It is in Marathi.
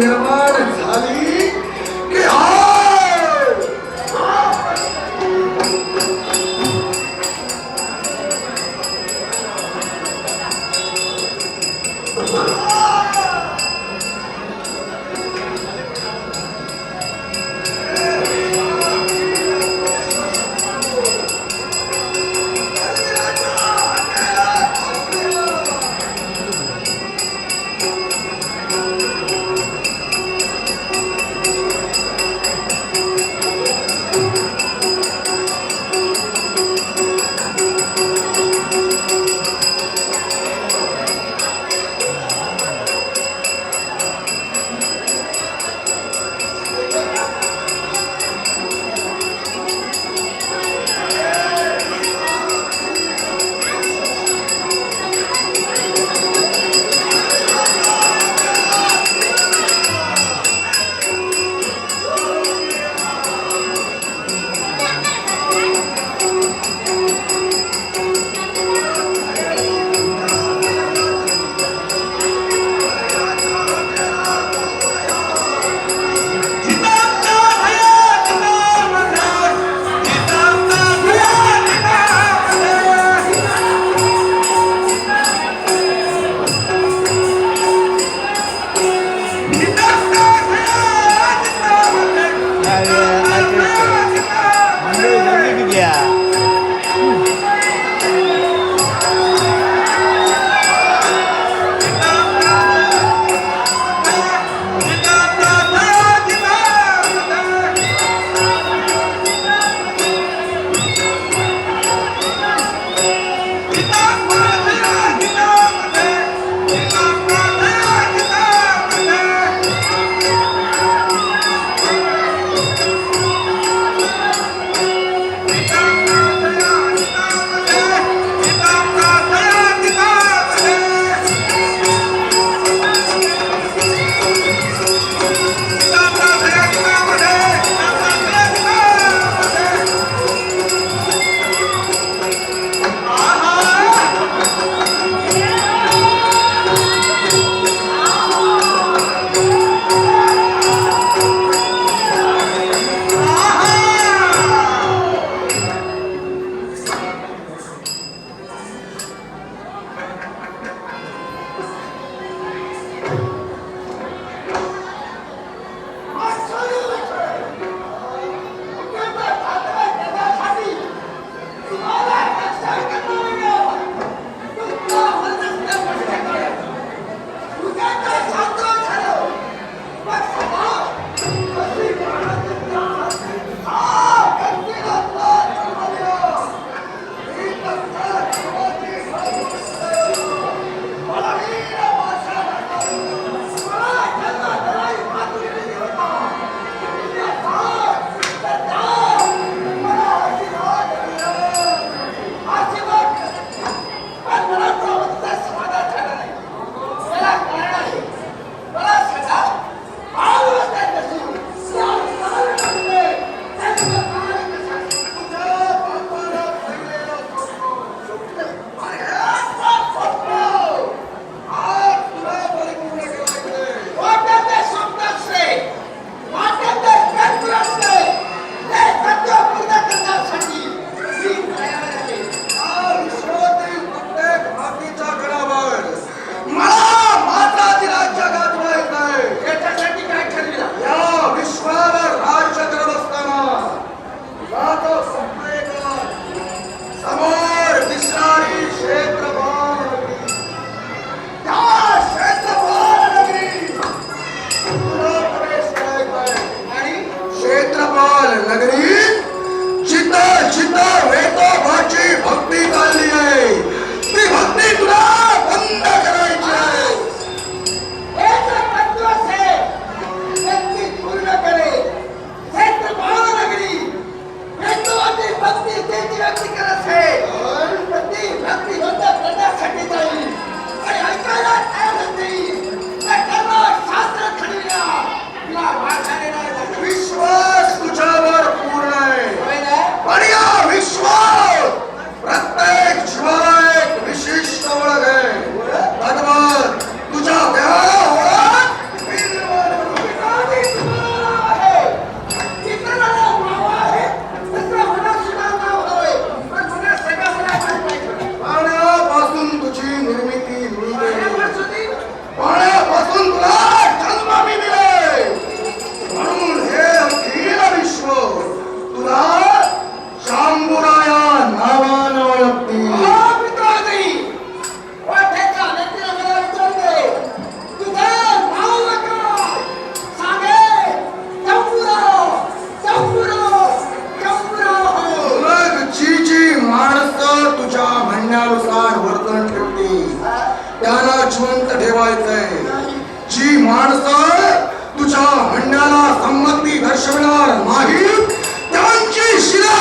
নিরাপদ त्यांना जिवंत ठेवायचंय. जी माणसं तुझ्या म्हणण्याला संमती दर्शवणार नाही त्यांची शिला